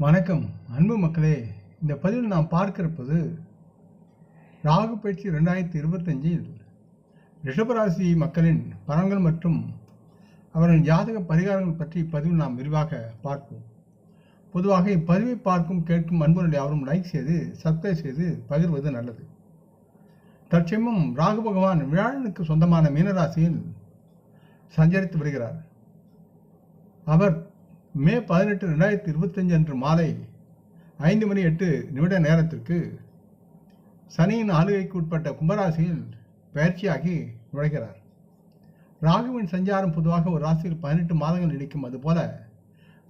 வணக்கம் அன்பு மக்களே. இந்த பதிவில் நாம் பார்க்கிறப்பது ராகு பயிற்சி ரெண்டாயிரத்தி இருபத்தஞ்சில் ரிஷபராசி மக்களின் பலன்கள் மற்றும் அவரின் ஜாதக பரிகாரங்கள் பற்றி இப்பதிவில் நாம் விரிவாக பார்ப்போம். பொதுவாக இப்பதிவை பார்க்கும் கேட்கும் அன்புடைய அவரும் லைக் செய்து சப்ஸ்கிரைப் செய்து பகிர்வது நல்லது. தற்சமயம் ராகு பகவான் வியாழனுக்கு சொந்தமான மீனராசியில் சஞ்சரித்து வருகிறார். அவர் மே பதினெட்டு ரெண்டாயிரத்தி இருபத்தஞ்சு அன்று மாலை ஐந்து மணி எட்டு நிமிட நேரத்திற்கு சனியின் ஆளுகைக்கு உட்பட்ட கும்பராசியில் பயிற்சியாகி நுழைகிறார் ராகுவின் சஞ்சாரம் பொதுவாக ஒரு ராசியில் பதினெட்டு மாதங்கள் நீடிக்கும் அதுபோல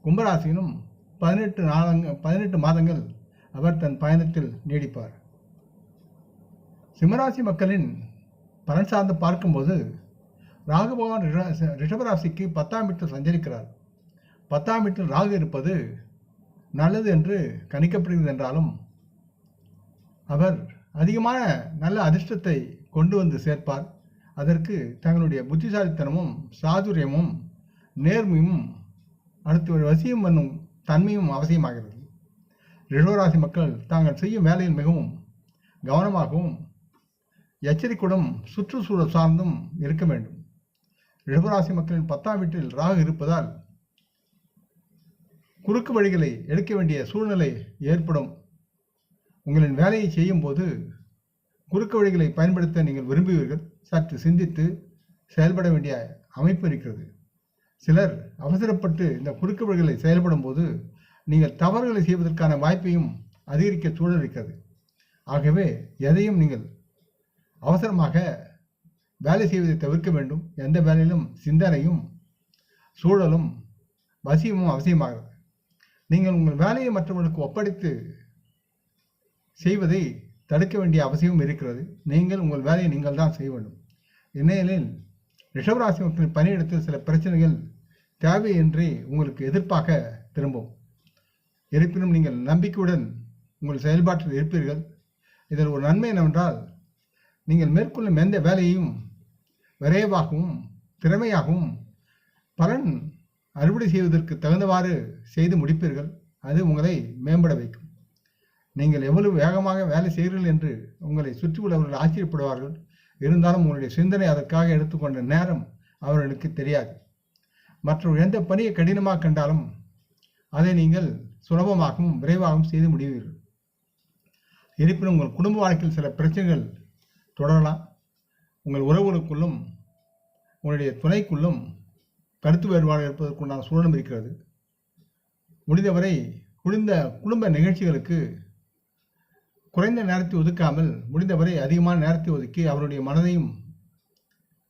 கும்பராசியிலும் பதினெட்டு நாளங்கள் பதினெட்டு மாதங்கள் அவர் தன் பயணத்தில் நீடிப்பார் சிம்மராசி மக்களின் பலன் சார்ந்து பார்க்கும்போது ராகுபகவான் ரிஷபராசிக்கு பத்தாம் வீட்டில் சஞ்சரிக்கிறார் பத்தாம் வீட்டில் ராகு இருப்பது நல்லது என்று கணிக்கப்படுகிறது என்றாலும் அவர் அதிகமான நல்ல அதிர்ஷ்டத்தை கொண்டு வந்து சேர்ப்பார். அதற்கு தங்களுடைய புத்திசாலித்தனமும் சாதுரியமும் நேர்மையும் அடுத்து ஒரு வசியம் பண்ணும் தன்மையும் அவசியமாகிறது. ரிஷபராசி மக்கள் தாங்கள் செய்யும் வேலையில் மிகவும் கவனமாகவும் எச்சரிக்கையுடன் சுற்றுச்சூழல் சார்ந்தும் இருக்க வேண்டும். ரிஷபராசி மக்களின் பத்தாம் வீட்டில் ராகு இருப்பதால் குறுக்கு வழிகளை எடுக்க வேண்டிய சூழ்நிலை ஏற்படும். உங்களின் வேலையை செய்யும்போது குறுக்கு வழிகளை பயன்படுத்த நீங்கள் விரும்புவீர்கள். சற்று சிந்தித்து செயல்பட வேண்டிய அமைப்பு இருக்கிறது. சிலர் அவசரப்பட்டு இந்த குறுக்கு வழிகளை செயல்படும் போது நீங்கள் தவறுகளை செய்வதற்கான வாய்ப்பையும் அதிகரிக்க சூழல் இருக்கிறது. ஆகவே எதையும் நீங்கள் அவசரமாக வேலை செய்வதை தவிர்க்க வேண்டும். எந்த வேலையிலும் சிந்தனையும் சூழலும் வசியமும் அவசியமாகிறது. நீங்கள் உங்கள் வேலையை மற்றவர்களுக்கு ஒப்படைத்து செய்வதை தடுக்க வேண்டிய அவசியம் இருக்கிறது. நீங்கள் உங்கள் வேலையை நீங்கள் தான் செய்ய வேண்டும். இந்நிலையில் ரிஷவராசி மக்களின் பணியிடத்தில் சில பிரச்சனைகள் தேவையின்றி உங்களுக்கு எதிர்ப்பாக திரும்பும். இருப்பினும் நீங்கள் நம்பிக்கையுடன் உங்கள் செயல்பாட்டில் இருப்பீர்கள். இதில் ஒரு நன்மை என்னவென்றால் நீங்கள் மேற்கொள்ளும் எந்த வேலையையும் விரைவாகவும் திறமையாகவும் பலன் அறுவடை செய்வதற்கு தகுந்தவாறு செய்து முடிப்பீர்கள். அது உங்களை மேம்பட வைக்கும். நீங்கள் எவ்வளவு வேகமாக வேலை செய்கிறீர்கள் என்று உங்களை சுற்றியுள்ளவர்கள் ஆச்சரியப்படுவார்கள். இருந்தாலும் உங்களுடைய சிந்தனை அதற்காக எடுத்துக்கொண்ட நேரம் அவர்களுக்கு தெரியாது. மற்றவர் எந்த பணியை கடினமாக கண்டாலும் அதை நீங்கள் சுலபமாகவும் விரைவாகவும் செய்து முடிவீர்கள். இருப்பினும் உங்கள் குடும்ப வாழ்க்கையில் சில பிரச்சனைகள் தொடரலாம். உங்கள் உறவுகளுக்குள்ளும் உங்களுடைய துணைக்குள்ளும் கருத்து வேறுபாடு இருப்பதற்குண்டான சூழலும் இருக்கிறது. முடிந்தவரை குளிர்ந்த குடும்ப நிகழ்ச்சிகளுக்கு குறைந்த நேரத்தை ஒதுக்காமல் முடிந்தவரை அதிகமான நேரத்தை ஒதுக்கி அவருடைய மனதையும்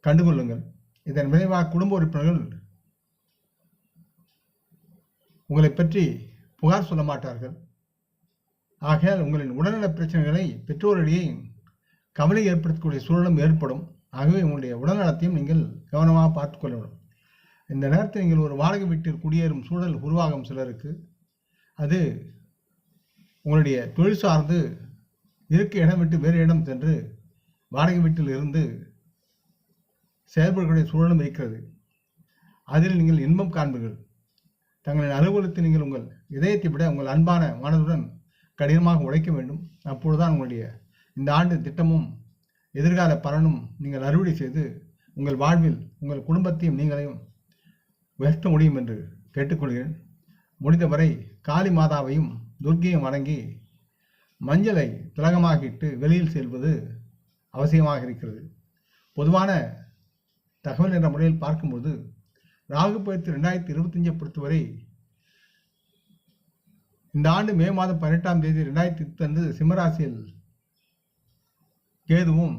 கண்டுகொள்ளுங்கள். இதன் விளைவாக குடும்ப உறுப்பினர்கள் உங்களை பற்றி புகார் சொல்ல மாட்டார்கள். ஆகையால் உங்களின் உடல்நல பிரச்சனைகளை பெற்றோரிடையே கவலை ஏற்படுத்தக்கூடிய சூழலும் ஏற்படும். ஆகவே உங்களுடைய உடல்நலத்தையும் நீங்கள் கவனமாக பார்த்துக்கொள்ள வேண்டும். இந்த நேரத்தில் நீங்கள் ஒரு வாடகை வீட்டில் குடியேறும் சூழல் உருவாகும் சிலருக்கு. அது உங்களுடைய தொழில் சார்ந்து இருக்க இடம் விட்டு வேறு இடம் சென்று வாடகை வீட்டில் இருந்து செயல்படக்கூடிய சூழலும் இருக்கிறது அதில் நீங்கள் இன்பம் காண்பீர்கள். தங்களின் அலுவலகத்தில் நீங்கள் உங்கள் இதயத்தை விட உங்கள் அன்பான மனதுடன் கடினமாக உழைக்க வேண்டும். அப்பொழுதுதான் உங்களுடைய இந்த ஆண்டு திட்டமும் எதிர்கால பலனும் நீங்கள் அறுவடை செய்து உங்கள் வாழ்வில் உங்கள் குடும்பத்தையும் நீங்களையும் உயர்த்த முடியும் என்று கேட்டுக்கொள்கிறேன். முடிந்தவரை காளி மாதாவையும் துர்க்கையும் வணங்கி மஞ்சளை திலகமாகிட்டு வெளியில் செல்வது அவசியமாக இருக்கிறது. பொதுவான தகவல் என்ற முறையில் பார்க்கும்போது ராகு பயிற்சி ரெண்டாயிரத்தி இருபத்தஞ்சை பொறுத்தவரை இந்த ஆண்டு மே மாதம் பதினெட்டாம் தேதி ரெண்டாயிரத்தி இருபத்தஞ்சு சிம்மராசியில் கேதுவும்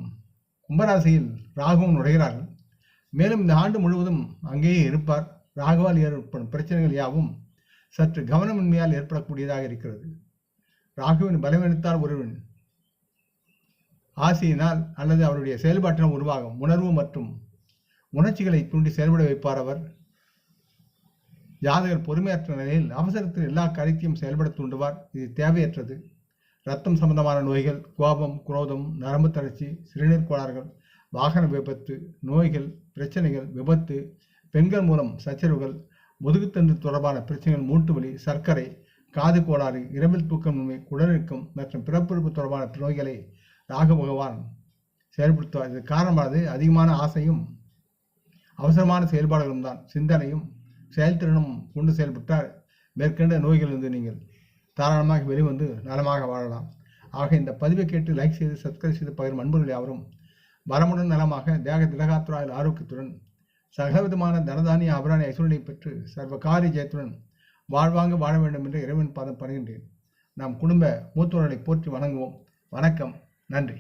கும்பராசியில் ராகுவும் நுழைகிறார்கள். மேலும் இந்த ஆண்டு முழுவதும் அங்கேயே இருப்பார். ராகுவால் ஏற்படும் பிரச்சனைகள் யாவும் சற்று கவனமின்மையால் ஏற்படக்கூடியதாக இருக்கிறது. ராகுவின் பலவீனத்தால் ஒருவன் ஆசையினால் அல்லது அவருடைய செயல்பாட்டினால் உருவாகும் உணர்வு மற்றும் உணர்ச்சிகளை தூண்டி செயல்பட வைப்பார் அவர். ஜாதகர் பொறுமையற்ற நிலையில் அவசரத்தில் எல்லா காரியத்தையும் செயல்பட தூண்டுவார். இது தேவையற்றது. ரத்தம் சம்பந்தமான நோய்கள் கோபம் குரோதம் நரம்பு தளர்ச்சி சிறுநீர் கோளாறுகள் வாகன விபத்து நோய்கள் பிரச்சனைகள் விபத்து பெண்கள் மூலம் சச்சரவுகள் முதுகுத்தண்டு தொடர்பான பிரச்சனைகள் மூட்டு வலி சர்க்கரை காது கோளாறு இரவில் தூக்கமின்மை குடலிருக்கும் மற்றும் பிறப்புறுப்பு தொடர்பான நோய்களை ராக பகவான் செயல்படுத்துவார். இது காரணமானது அதிகமான ஆசையும் அவசரமான செயல்பாடுகளும் தான். சிந்தனையும் செயல்திறனும் கொண்டு செயல்பட்டால் மேற்கண்ட நோய்களிலிருந்து நீங்கள் தாராளமாக வெளிவந்து நலமாக வாழலாம். ஆக இந்த பதிவை கேட்டு லைக் செய்து சப்ஸ்கிரைப் செய்து பகிரும் அன்பர்கள் யாவரும் வரமுடன் நலமாக தேக திலகாத்துறாயில் ஆரோக்கியத்துடன் சகவிதமான தனதானிய அபராணி ஐஸ்வர்யை பெற்று சர்வ காரிய ஜெயத்துடன் வாழ்வாங்க வாழ வேண்டும் என்று இறைவன் பாதம் பருகின்றேன் நாம் குடும்ப மூத்தோர்களை போற்றி வணங்குவோம். வணக்கம். நன்றி.